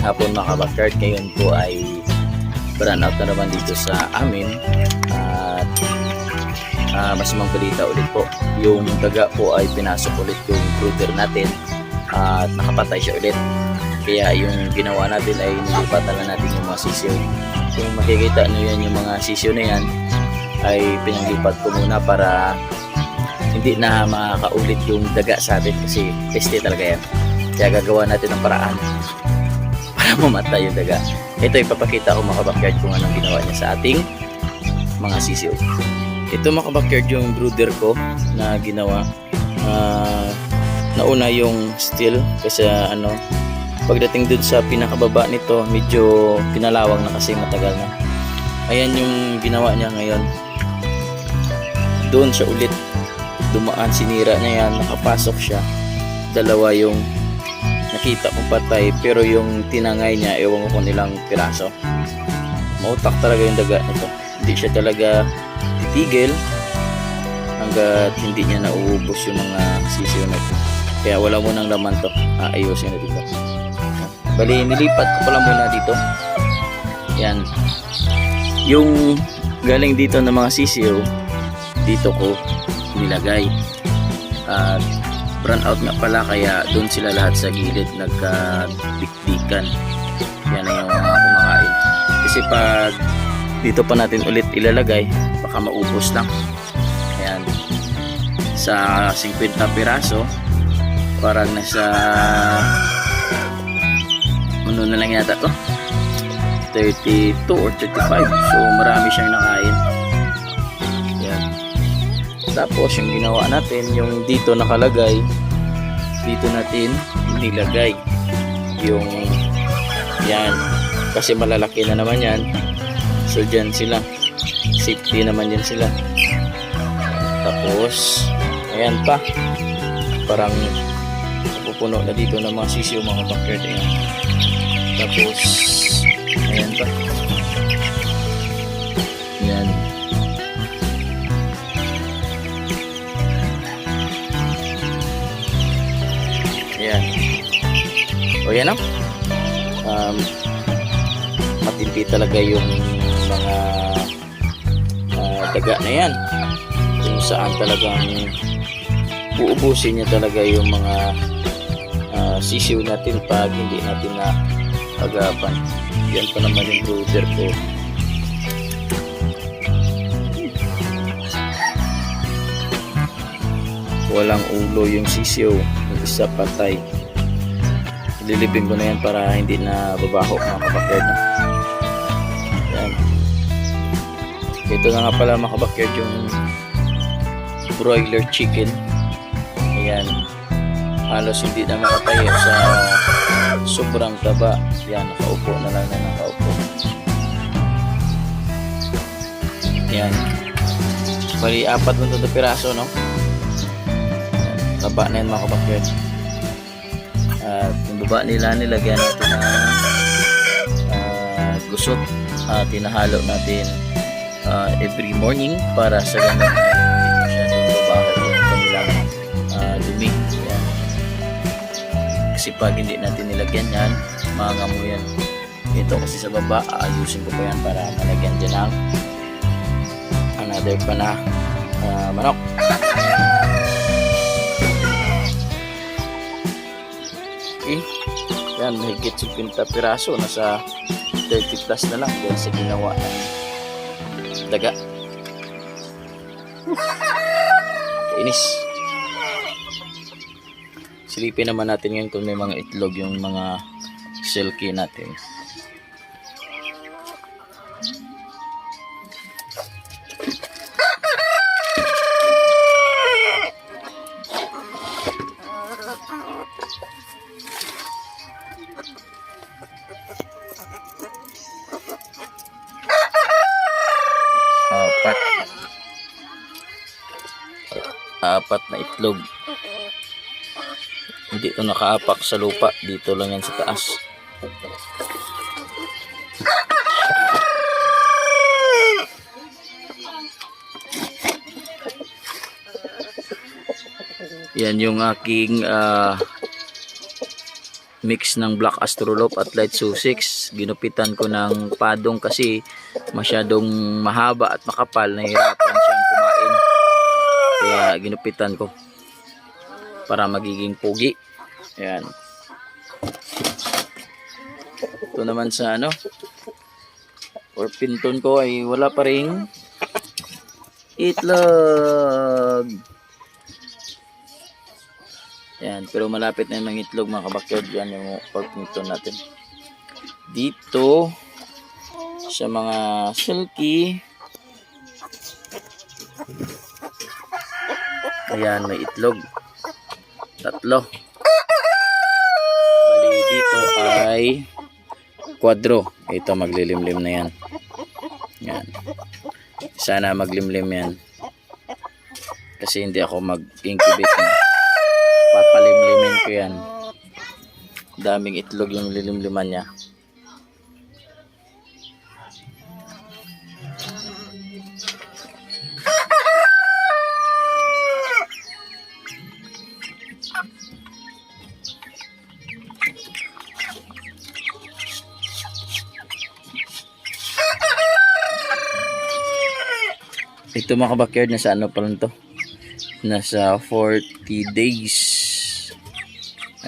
Magandang hapon mga kabakard. Ngayon po ay brand out na naman dito sa amin. At ah, masamang balita ulit po. Yung daga po ay pinasok ulit yung brooder natin. At nakapatay siya ulit. Kaya yung ginawa natin ay nilipatan na natin yung mga sisiyo. Kung makikita nyo yan yung mga sisiyo na yan ay pinanglipat ko muna para hindi na makakaulit yung daga sa atin kasi peste talaga yan. Kaya gagawa natin ng paraan para mamatay yung daga. Ito ipapakita ko mga kabakyard kung anong ginawa niya sa ating mga sisiyo. Ito mga kabakyard yung brooder ko na ginawa. Ah, nauna yung steel kasi ano pagdating dun sa pinakababa nito medyo pinalawang na kasi matagal na. Ayan yung ginawa niya ngayon. Doon siya ulit dumaan sinira niya yan nakapasok siya dalawa yung nakita ko patay pero yung tinangay niya ewan ko kung ilang piraso. Mautak talaga yung daga nito. Hindi siya talaga titigil hanggat hindi niya nauubos yung mga sisiyo na ito. Kaya wala mo nang laman to. Aayusin na dito bali nilipat ko pala muna dito. Yan. Yung galing dito ng mga sisiyo dito ko nilagay. At brand out nga pala kaya doon sila lahat sa gilid nagkadikdikan. Yan na yung mga kumakain kasi pag dito pa natin ulit ilalagay baka maubos lang. Ayan. Sa 50 piraso parang nasa ano na lang yata to? 32 or 35 so marami siyang nakain tapos yung ginawa natin, yung dito nakalagay, dito natin nilagay yung yan. Kasi malalaki na naman yan. So dyan sila. Safety naman yan sila. Tapos, ayan pa. Parang pupuno na dito ng mga sisiyo mga backyard. Ayan. Tapos, ayan pa. O yan o. Um, matindi talaga yung mga ah, daga na yan. Kung saan talagang uubusin niya talaga yung mga ah, sisiw natin pag hindi natin na agapan. Yan pa naman yung brooder ko. Walang ulo yung sisiw. Isa patay. Ililibing ko na yan para hindi na babaho mga kabakyard. No? Yan. Ito na nga pala mga kabakyard yung broiler chicken. Ayan. Halos hindi na makatayo sa sobrang taba. Yan, nakaupo na lang na nakaupo. Yan. Bali, apat na piraso, no? Taba na yan mga kabakyard. At yung baba nila nilagyan natin ng ah, gusot. at tinahalo natin ah, every morning para sa ganun ah. Kasi pag hindi natin nilagyan yan, maangamo yan. Ito kasi sa baba, aayusin ko pa yan para malagyan dyan ng another pa na ah, manok. Okay. Yan, mahigit 50 piraso. Nasa 30 plus na lang dahil sa ginawa ng daga. Inis. Silipin naman natin ngayon kung may mga itlog yung mga silky natin. Itlog. Hindi ito nakaapak sa lupa. Dito lang yan sa taas. Yan yung aking ah, mix ng black astrolop at light sussex. Ginupitan ko ng padong kasi masyadong mahaba at makapal. Nahirapan siyang kumain. Kaya ginupitan ko para magiging pugi. Ayan. Ito naman sa ano, or pinton ko ay wala pa ring itlog. Yan, pero malapit na yung mga itlog mga kabakyod. Yan yung pork pinton natin. Dito, sa mga silky, ayan, may itlog. Tatlo. Bali, dito ay kwadro. Ito, maglilimlim na yan. Yan. Sana maglimlim yan. Kasi hindi ako mag-incubate na. Papalimlimin ko yan. Daming itlog yung lilimliman niya. Ito mga kabakyard, nasa ano pa lang to? Nasa 40 days.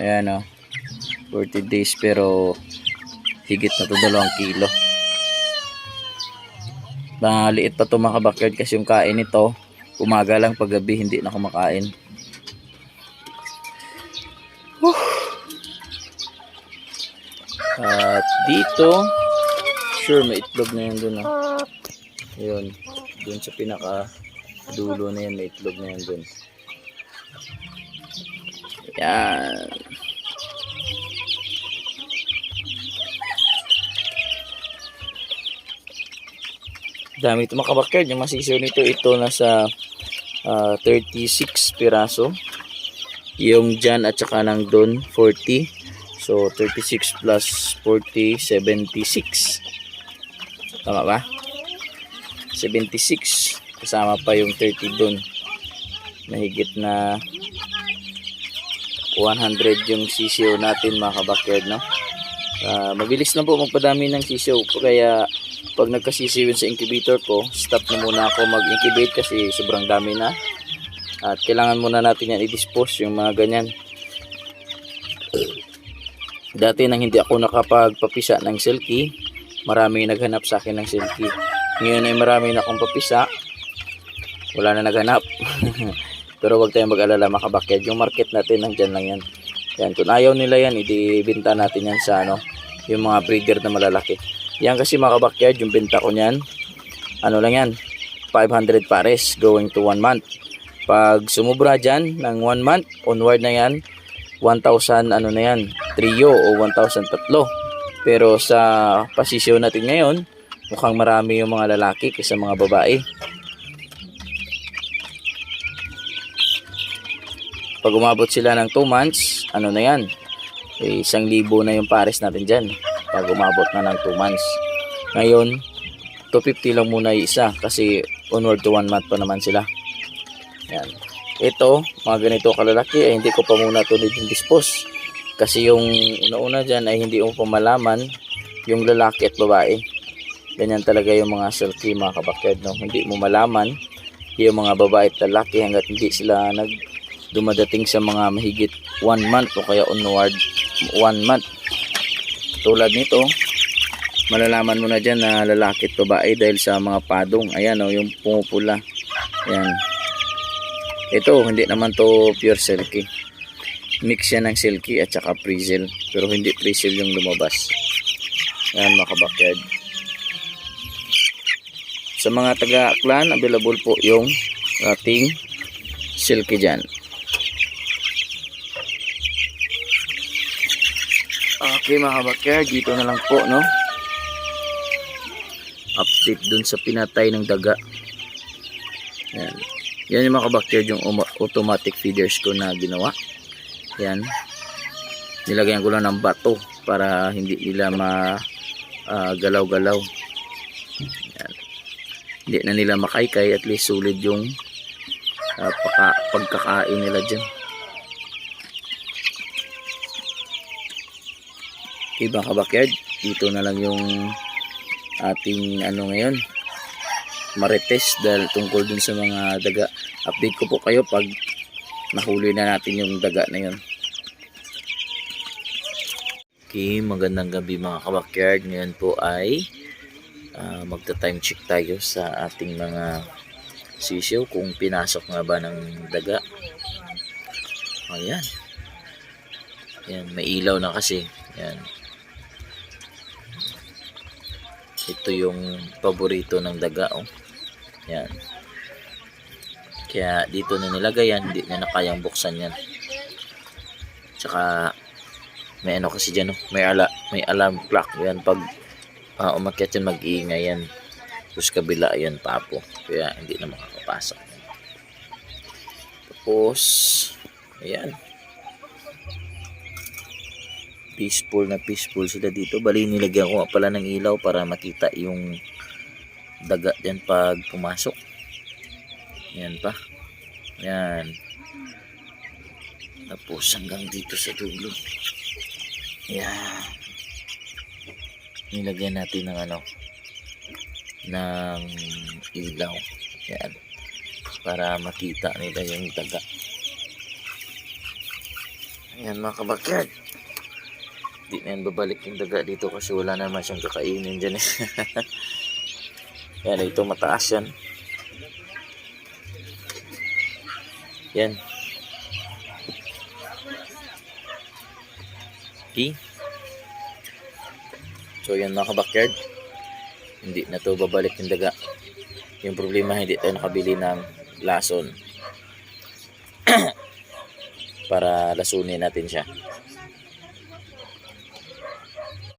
Ayan o. 40 days pero higit na to dalawang kilo. Maliit pa to mga kabakyard kasi yung kain nito, umaga lang paggabi hindi na kumakain. Whew. At dito, sure may itlog na yun dun. Oh. Yun, dun sa pinaka dulo na yan, may itlog na yan dun. Yan. Dami ito mga kabakyard. Yung masisiw nito, ito nasa ah, 36 piraso. Yung dyan at saka nang dun, 40. So, 36 plus 40, 76. Tama ba? 76 kasama pa yung 30 dun. Mahigit na 100 yung sisiyo natin mga kabakyard no? Ah, mabilis lang po magpadami ng sisiyo. Kaya pag nagkasisiyo yun sa incubator ko stop na muna ako mag incubate kasi sobrang dami na. At kailangan muna natin yan i-dispose yung mga ganyan. Dati nang hindi ako nakapagpapisa ng silky marami naghanap sa akin ng silky ngayon ay marami na akong papisa. Wala na naghanap. Pero wag tayong mag-alala makabakyad. Yung market natin nandyan lang yan. Yan, kung ayaw nila yan, ibinta natin yan sa ano, yung mga breeder na malalaki. Yan kasi mga yung benta ko niyan, ano lang yan, 500 pares going to 1 month. Pag sumubra dyan ng 1 month, onward na yan, 1,000 ano na yan, trio o 1,000 tatlo. Pero sa pasisyon natin ngayon, mukhang marami yung mga lalaki kaysa mga babae. Pag umabot sila ng 2 months, ano na yan? Eh, isang libo na yung pares natin dyan. Pag umabot na ng 2 months. Ngayon, 250 lang muna yung isa kasi onward to 1 month pa naman sila. Yan. Ito, mga ganito kalalaki, ay hindi ko pa muna ito dispose. Kasi yung una-una dyan ay hindi mo pa malaman yung lalaki at babae. Ganyan talaga yung mga silky mga kabakyard. No? Hindi mo malaman yung mga babae at lalaki hanggat hindi sila nag dumadating sa mga mahigit 1 month o kaya onward 1 month. Tulad nito, malalaman mo na dyan na lalaki at babae dahil sa mga padong. Ayan o, yung pumupula. Ayan. Ito, hindi naman to pure silky. Mix yan ng silky at saka prizel. Pero hindi prizel yung lumabas. Ayan mga kabakyard. Sa mga taga-clan, available po yung ating silky dyan. Okay mga kabakyard, dito na lang po, no? Update dun sa pinatay ng daga. Yan. Yan yung mga kabakyard, yung automatic feeders ko na ginawa. Yan. Nilagyan ko lang ng bato para hindi nila ma ah, galaw-galaw. Hindi na nila makaykay at least sulit yung ah, paka- pagkakain nila dyan. Okay mga kabakyard, dito na lang yung ating ano ngayon, marites dahil tungkol dun sa mga daga. Update ko po kayo pag nahuli na natin yung daga na yun. Okay, magandang gabi mga kabakyard. Ngayon po ay ah, magta-time check tayo sa ating mga sisiyo kung pinasok nga ba ng daga. Ayan. Ayan, may ilaw na kasi. Ayan. Ito yung paborito ng daga, oh. Ayan. Kaya dito na nilagay yan, hindi na kayang buksan yan. Tsaka may ano kasi dyan, oh, may, ala, may alarm clock. Yan, pag uh, umakyat yan, mag-iingay yan. Tapos kabila, yan, papo. Kaya hindi na makakapasok. Tapos, ayan. Peaceful na peaceful sila dito. Bali, nilagyan ko pala ng ilaw para makita yung daga dyan pag pumasok. Yan pa. Yan. Tapos hanggang dito sa dulo. Yan. Nilagyan natin ng ano ng ilaw. Yan. Para makita nila yung daga. Ayan mga kabakyard. Di na babalik yung daga dito kasi wala naman siyang kakainin dyan eh. yan, ito mataas yan. Yan. Okay. So yan mga kabakyard. Hindi na to babalik yung daga. Yung problema hindi tayo nakabili ng lason. Para lasunin natin siya.